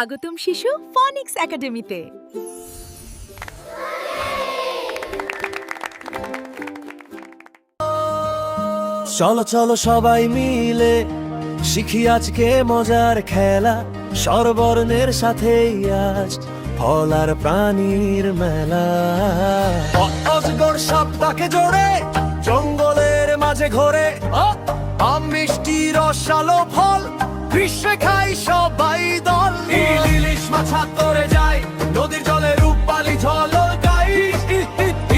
স্বাগতম শিশু ফনিক্স একাডেমিতে। চলো চলো সবাই মিলে শিখি আজকে মজার খেলা। সরবর্ণের সাথে আজ ফল আর প্রাণীর মেলা। অজগর সাপটাকে জোড়ে, জঙ্গলের মাঝে ঘোরে। আম, মিষ্টি রসালো ফল গ্রীষ্মে খাই সবাই দল। ধরে যায়, নদীর জলে রূপালি ঝল গাই।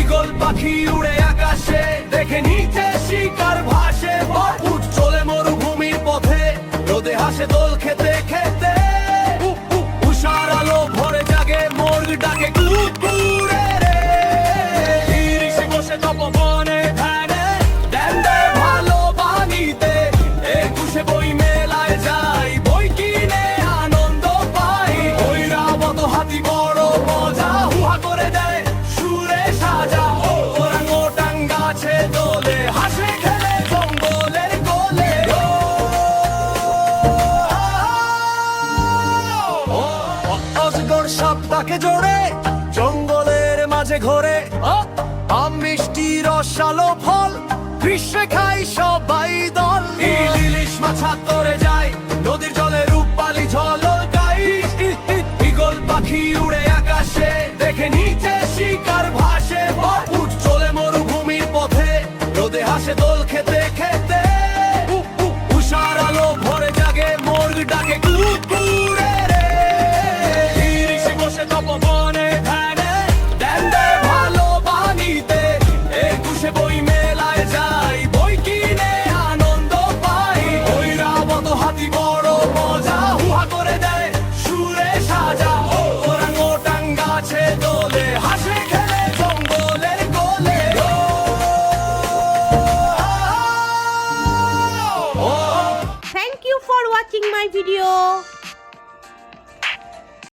ইগল পাখি উড়ে আকাশে, দেখে নিচে শিকার ভাসে। উঠ চলে মরুভূমির পথে, রোদে হাসে দোল খেতে। অজগর সাপটাকে জোড়ে জঙ্গলের মাঝে ঘোরে। আম, মিষ্টি রসালো ফল, গ্রীষ্মে খাই সবাই দল। ইলিশ মাছ হাত ধরে যায় নদীর জলে রূপালি ঝলক গাই। পাখি উড়ে আকাশে, দেখে নিচে শিকার ভাসে। চলে মরুভূমির পথে, রোদে হাসে দোল খেতে watching my video.